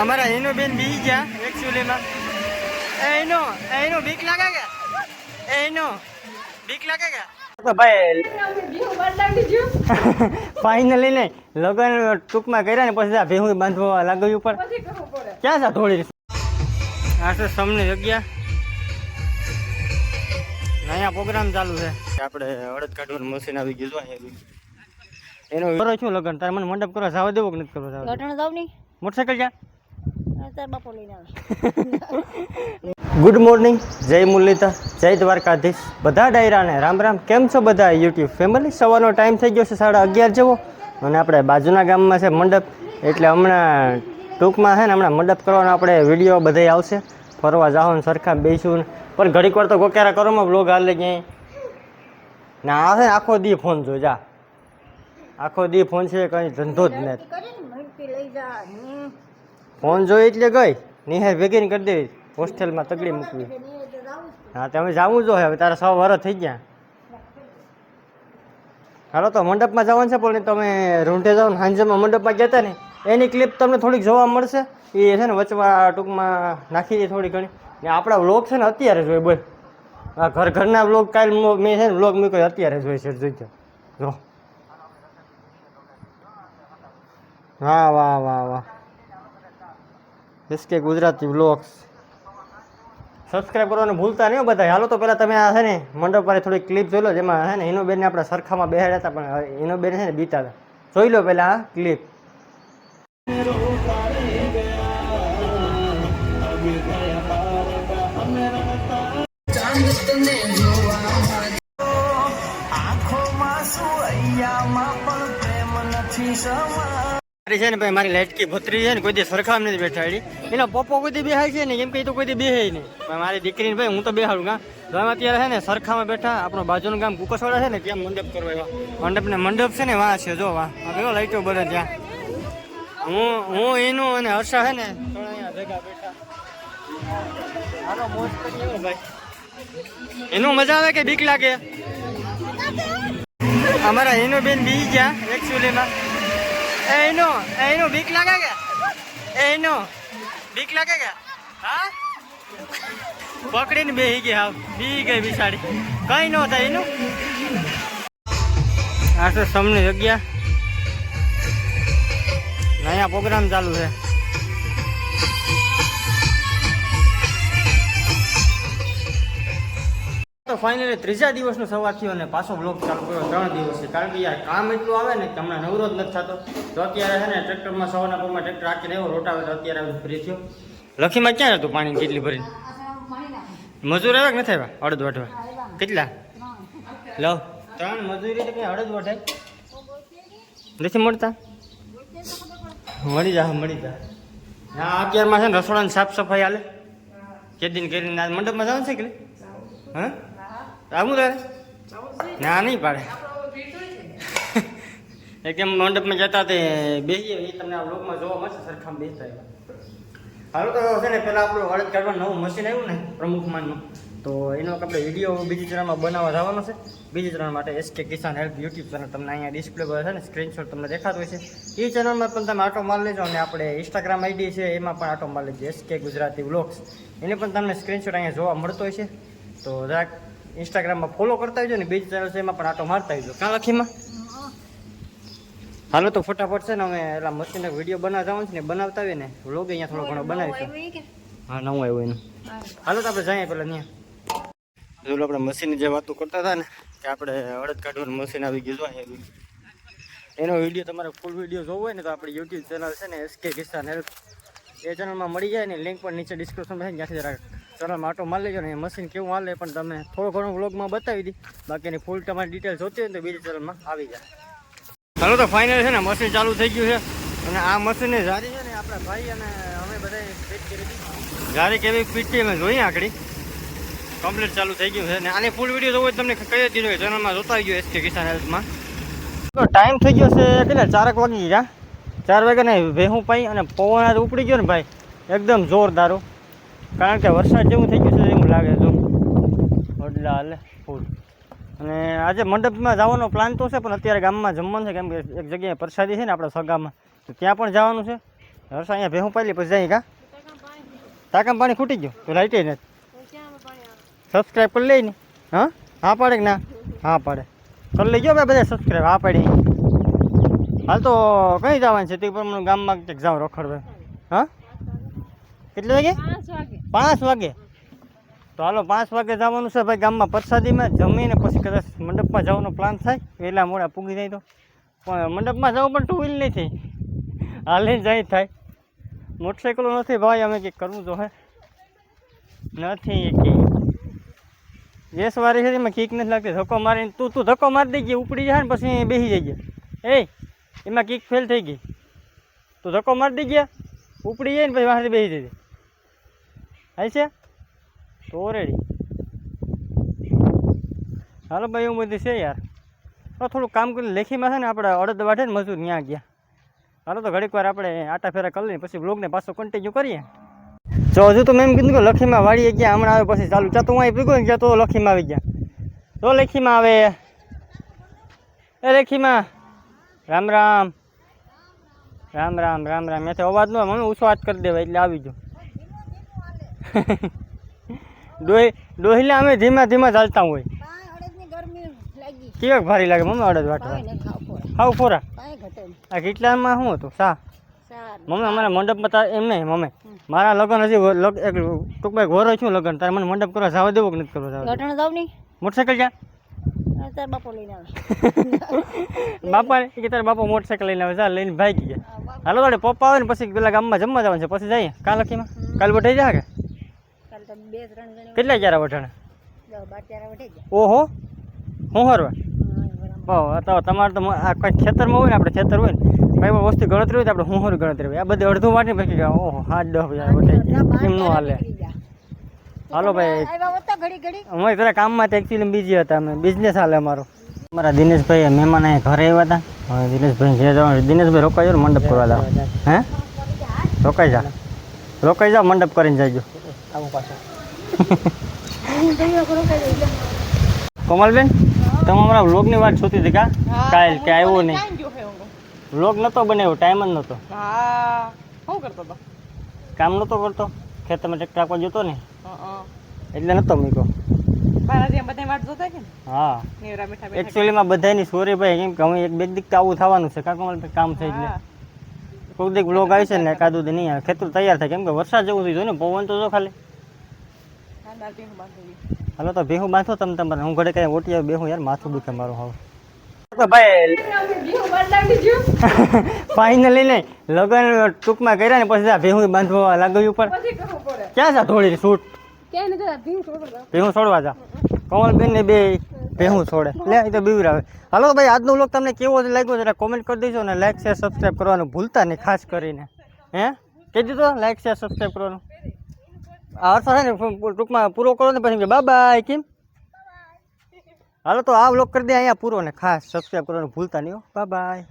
અમારા એનો બેન બી ગયા એકચ્યુઅલીમાં એનો એનો બીક લાગે કે? એનો બીક લાગે કે? તો ભાઈ ફાઇનલી નહીં લગન ટૂંકમાં કર્યા ને પછી આ ભેહું બાંધવા લાગ્યું પણ. ક્યાં છે થોડી આ છે સૌની જગ્યા. અહીંયા પ્રોગ્રામ ચાલુ છે. કે આપણે અડદ કાઢવાનું મશીન આવી ગયું છે અહીંયા એનો કરો છું લગન? તારે મને મંડપ કરવા જવા દેવો કે નથી કરવા જવા દેવો? જાવ નહીં. મોટરસાઇકલ ક્યાં? અત્યારે બાપો લઈને આવે. ગુડ મોર્નિંગ જય મુરલીધર જય દ્વારકાધીશ. બધા ડાયરાને રામ રામ. કેમ છો બધા યુટ્યુબ ફેમિલી સવારનો ટાઈમ થઈ ગયો છે સાડા અગિયાર જેવો. અને આપણે બાજુના ગામમાં છે મંડપ. એટલે હમણાં ટૂંકમાં છે ને હમણાં મંડપ કરવાનો આપણે વીડિયો બધે આવશે. ફરવા જાઓ ને સરખા બેસું ને પણ ઘડીક વાર તો ગોક્યારા કરોમાં બ્લોગ હાલે ક્યાંય ના આવે આખો દી ફોન જો જા. આખો દી ફોન છે કંઈ ધંધો જ નથી ફોન જોઈ એટલે ગઈ. નિહાર ભેગી કરી દેવી. હોસ્ટેલમાં તગડી મૂકવી. હા, તો હા તમે જાવું જો હવે તારા સો વર્ષ થઈ ગયા. હાલો, તો મંડપમાં જવાનું છે પણ તમે રૂંઢે જાઓ ને હાંજમાં મંડપમાં હતા ને, એની ક્લિપ તમને થોડીક જોવા મળશે. એ છે ને વચમાં ટૂંકમાં નાખી દે થોડી ઘણી. ને આપણા વ્લોગ છે ને, અત્યારે જોઈ બોલ. આ ઘર ઘરના વ્લોગ કાલ મેં છે ને વ્લોગ મૂક્યો, અત્યારે જોઈ છે જોઈજો જો. વાહ વાહ વાહ વાહ. એસકે ગુજરાતી વ્લોગ્સ સબસ્ક્રાઇબ કરવાનું ભૂલતા નહીં હો બધા હાલો તો પહેલાં તમે આ છે ને મંડપ પર થોડી ક્લિપ જોઈ લો, જેમાં છે ને એનો બેનને આપણે સરખામાં બેહાડ્યા હતા, પણ એનો બેન છે ને બીતા હતા જોઈ લો પહેલાં આ ક્લિપ મારી છે ને મારી લાટકી ભત્રી છે ને, કોઈ દી સરખામ નથી બેઠાડી. એનો પપ્પો કોઈ દી બેહાય છે ને કેમ કે તો કોઈ દી બેહે નહીં. મારી દીકરીને ભાઈ, હું તો બેહાડું કા તો અમે અત્યારે છે ને, સરખામાં બેઠા, આપણો બાજુનું ગામ કુકસવાડા છે ને, ત્યાં મંડપ કરવા આવ્યા. મંડપ ને મંડપ છે ને વાં છે, જો વાં કેવો લાઈટો બને ત્યાં. હું હું એનું અને હર્ષા છે ને ભાઈ. એનું મજા આવે કે બીક લાગે? અમારા એનો બેન બી ગયા એકચ્યુઅલીમાં એનો એનો બીક લાગે કે? એનો બીક લાગે કે? હા? પકડીને બેહી ગઈ હા બી ગઈ બિસાડી કઈ ન થાય એનું? આ તો સમને જગ્યા. અહીંયા પ્રોગ્રામ ચાલુ છે. તો ફાઇનલી ત્રીજા દિવસનો સવાર થયો અને પાછો બ્લોક ચાલુ કર્યો. ત્રણ દિવસથી કારણ કે યાર કામ એટલું આવે ને કે હમણાં નવરો જ નથી થતો. તો અત્યારે છે ને ટ્રેક્ટરમાં સવારના પગમાં ટ્રેક્ટર આખી રહ્યો તો અત્યારે ફ્રી થયો. લખીમાં ક્યાં હતું પાણી કેટલી ભરીને? મજૂર આવ્યા કે નથી આવ્યા? અડધ વાટવા કેટલા? લો. ત્રણ મજૂરી તો કઈ અડધ વાટે નથી મળતા? મળી જા મળી જા. હા અત્યારમાં છે ને રસોડાની સાફ સફાઈ હાલે. કે દિન કરીને મંડપમાં જવાનું છે કે હા? આવું તારે? ના નહીં પાડે. એકદમ મંડપમાં જતા તે બેસીએ એ તમને આ બ્લોગમાં જોવા મળશે સરખામાં બેસતા એવા હાલો તો છે ને પહેલાં આપણું હળદ કાઢવાનું નવું મશીન આવ્યું ને પ્રમુખમાનનું તો એનો આપણે વીડિયો બીજી ચરણમાં બનાવવા જવાનો છે. બીજી ચરણ માટે SK Kisan help YouTube channel તમને અહીંયા ડિસ્પ્લે પર છે ને સ્ક્રીનશોટ તમને દેખાતો હોય છે એ ચેનલમાં પણ તમે આટો મારી લેજો અને આપણે ઇન્સ્ટાગ્રામ આઈડી છે એમાં પણ આટો માર લેજો એસકે ગુજરાતી વ્લોગ્સ એને પણ તમને સ્ક્રીનશોટ અહીંયા જોવા મળતો હોય છે તો જરાક ઇન્સ્ટાગ્રામમાં ફોલો કરતા આવજો ને બીજી ચેનલ છે એમાં પણ આટો મારતા આવજો. કાં લખીમાં હાલો તો ફટાફટ છે ને અમે એટલા મશીનનો વીડિયો બનાવતા જવાનું છે ને બનાવતા આવીએ ને વ્લોગ અહીંયા થોડો ઘણો બનાવીશું? હા નવું આવ્યું એનું. હાલો તો આપણે જઈએ પેલા ત્યાં. જોયું આપણે મશીનની જે વાતો કરતા હતા ને કે આપણે અડદ કાઢવાનું મશીન આવી ગયું જો અહીંયા. એનો વીડિયો તમારે ફૂલ વીડિયો જોવો હોય ને તો આપણી યુટ્યુબ ચેનલ છે ને એસકે કિસાન હેલ્પ એ ચેનલમાં મળી જાય ને લિંક પણ નીચે ડિસ્ક્રિપ્શનમાં છે ત્યાંથી જરાક ચેનલમાં માટો મારી લેજો ને મશીન કેવું હાલે, પણ તમે થોડો ઘણો વ્લોગમાં બતાવી દી. બાકીની ફૂલ તમારી ડિટેલ જોતી હોય ને તો બીજી ચેનલમાં આવી જાય. ચાલો તો ફાઇનલ છે ને મશીન ચાલુ થઈ ગયું છે. અને આ મશીનની જારી છે ને, આપણા ભાઈ અને અમે બધાએ ફિટ કરી દીધી. જારી કેવી ફિટ છે, અમે જોઈએ આકડી કમ્પ્લીટ ચાલુ થઈ ગયું છે. ને આની ફૂલ વીડિયો જોવો તમને કહી દીધું કે ચેનલમાં જોતા આવી ગયો એસકે કિસાન હેલ્થમાં તો ટાઈમ થઈ ગયો છે કેટલા? ચારક વાગી ગયા. ચાર વાગ્યા ને ભેહું પાઈ અને પવન ઉપડી ગયો ને ભાઈ. એકદમ જોરદારો કારણ કે વરસાદ જેવું થઈ ગયું છે એવું લાગે તો એટલે હાલે, ફૂલ. અને આજે મંડપમાં જવાનો પ્લાન તો છે, પણ અત્યારે ગામમાં જમવાનું છે, કેમ કે એક જગ્યાએ પ્રસાદી છે ને આપણે સગામાં. તો ત્યાં પણ જવાનું છે. વરસાદ અહીંયા ભેહું પાલી પછી જાય કા? તાકામ પાણી ખૂટી ગયું, તો લાઈટે નથી. સબસ્ક્રાઈબ કરી લઈ ને. હા? હા પાડે ના? હા પાડે. કરી લઈ ગયો ભાઈ બધા સબસ્ક્રાઈબ હા પાડી. હાલ તો કઈ જવાનું છે? તે પ્રમાણે ગામમાં ક્યાંક જાઉં રખડવા. હા? કેટલે વાગે? પાંચ વાગે. તો હાલો પાંચ વાગે જવાનું છે ભાઈ ગામમાં પ્રસાદીમાં. જમીને પછી કદાચ મંડપમાં જવાનો પ્લાન થાય. વહેલા મોડા પૂગી જાય તો. પણ મંડપમાં જવું પણ ટુ વ્હીલ નહીં થઈ હાલીને જાય થાય. મોટરસાઇકલો નથી ભાઈ અમે કંઈક કરવું તો હે. નથી કે જે સવારે છે એમાં કીક નથી લાગતી. ધક્કો મારીને તું તું ધક્કો મારી દઈ ગઈ ઉપડી જાય ને પછી બેસી જઈ ગયા એ એમાં કીક ફેલ થઈ ગઈ. તું ધક્કો મારી દઈ ગયા ઉપડી જાય ને પછી વાંસળી બેસી જઈ હાલ છે તો રેડી હાલો ભાઈ એવું બધું છે યાર હવે થોડું કામ કરીને લેખીમાં છે ને આપણે અડદ વાઢે ને મજૂર ત્યાં ગયા હાલો તો ઘડીક વાર આપણે આટા ફેરા કરી લઈએ પછી બ્લોગને પાછો કન્ટિન્યુ કરીએ। જો, હજુ તો મેં એમ કીધું કે લખીમાં વાળીએ ગયા, હમણાં આવે પછી ચાલુ. ચાતો હું અહીં ભેગો ને ગયા, તો લખીમાં આવી ગયા. તો લખીમાં આવે. એ લખીમાં રામ રામ. રામ રામ રામ રામ. ત્યાંથી અવાજ ન હોય મમ્મી ઊંચો હાથ કરી દેવાય, એટલે આવી ગયો. ડોહી ડોહીલા અમે ધીમા ધીમા ચાલતા હોય. કેવાક ભારી લાગે મમ્મી અડદ વાટવા. હાવ ફોરા આ કેટલામાં શું હતું? સા મમ્મી અમારા મંડપમાં તાર એમ નહીં મમ્મી. મારા લગ્ન હજી એક ટૂંકમાં ઘોરો છું લગ્ન? તારે મને મંડપ કરવા જવા દેવું કે નથી કરવા જવા જાવ નહીં? મોટરસાઇકલ તાર બાપો લઈને આવે. બાપા કે તારા બાપો મોટરસાઇકલ લઈને આવે ચાલ લઈને ભાગી ગયા. હાલો તારે પપ્પા આવે ને પછી પેલા ગામમાં જમવા જવાનું છે પછી જઈએ. કાલ લખીમાં કાલ વઢાઈ જાય કે કાલ તો બે ત્રણ જણે કેટલા ક્યારે વઢાણે? દસ બાર ચાર વઢે ગયા ઓહો હું હરવા? હા, બરાબર. ઓ તો તમારે તો મ- આ કોઈ ખેતરમાં હોય ને આપણે ખેતર હોય ને કઈ પણ વસ્તુ ગણતરી હોય તો આપણે હું હરું ગણતરી હોય. આ બધી અડધું વાટી પછી ગયા. ઓહો હાથ દસ હજાર વઢાઈ બધા બાર ગયા એમ ન ચાર હાલે. નીકળી ગયા. હાલો ભાઈ. આવ્યા હતા ઘડી ઘડી. અમે જરા કામમાં તો એકચ્યુઅલી બીજી હતા અમે. બિઝનેસ હાલે અમારો. અમારા દિનેશભાઈ મહેમાન અહીંયા ઘરે આવ્યા હતા. હવે દિનેશભાઈ ઘરે જવાનું દિનેશભાઈ રોકાઈ જાઓ ને મંડપ કરવા જાઓ હે? રોકાઈ જા રોકાઈ જાઓ. મંડપ કરીને જાજો. કોમલબેન તમે અમારા વ્લોગની વાત જોતી હતી કા? કાલ કે આવ્યો નહીં. વ્લોગ નહોતો બનાવ્યો ટાઈમ જ નહોતો હા શું કરતો હતો કામ નહોતો કરતો? ખેતરમાં ટ્રેક્ટર આપવા જતો ને એટલે નહોતો મૂક્યો. મારા જેમ બધા વાટ જોતા કે ને? હા. એકચ્યુઅલીમાં બધાની સોરી ભાઈ કેમ કે હવે એક બે દીક આવું થવાનું છે. કાં કમલ કામ થઈ એટલે. કોઈક દીક આવી છે ને એકાદું નહીં આવે. ખેતર તૈયાર થાય. કેમ કે વરસાદ જેવું થઈ ને પવન તો જો ખાલી. હાલો તો ભેહું બાંધો તમે તમારે. હું ઘરે કઈ ઓટી આવે બેહું યાર માથું દુખે મારું તો ભાઈ ફાઇનલી નહીં લગન ટૂંકમાં કર્યા ને પછી ભેહું બાંધવા લાગ્યું પણ. ક્યાં જા થોડી શૂટ ભેહું છોડવા જા. કમલબેન ને બે ભેહું છોડે. લે એ તો બીવરાવે. હાલો ભાઈ આજનો વ્લોગ તમને કેવો લાગ્યો જરા કોમેન્ટ કરી દેજો ને લાઈક શેર સબસ્ક્રાઈબ કરવાનું ભૂલતા નહીં ખાસ કરીને. હે? કહી દીધો લાઈક શેર સબસ્ક્રાઈબ કરવાનું. અર્થ છે ને ટૂંકમાં પૂરો કરો ને પછી બાય બાય કેમ? હાલો તો આ વ્લોગ કરી દે અહીંયા પૂરો ને ખાસ સબસ્ક્રાઈબ કરવાનું ભૂલતા નહીં બાય બાય